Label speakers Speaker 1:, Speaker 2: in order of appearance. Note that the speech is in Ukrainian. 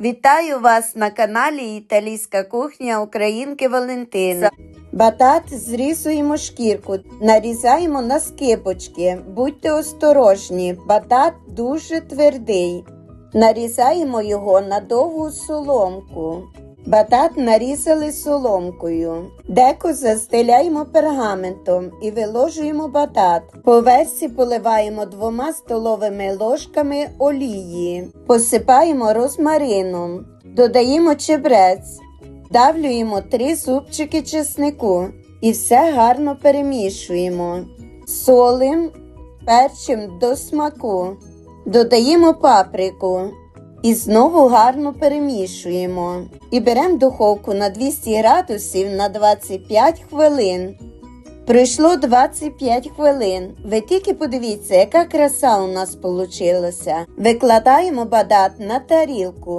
Speaker 1: Вітаю вас на каналі Італійська кухня Українки Валентини. Батат зрізуємо шкірку, нарізаємо на скибочки. Будьте осторожні, батат дуже твердий. Нарізаємо його на довгу соломку. Батат нарізали соломкою. Деко застеляємо пергаментом і виложуємо батат. По версі поливаємо двома столовими ложками олії. Посипаємо розмарином. Додаємо чебрець. Давлюємо три зубчики чеснику і все гарно перемішуємо. Солим, перчим до смаку. Додаємо паприку. І знову гарно перемішуємо. І беремо духовку на 200 градусів на 25 хвилин. Пройшло 25 хвилин. Ви тільки подивіться, яка краса у нас вийшла. Викладаємо бадат на тарілку.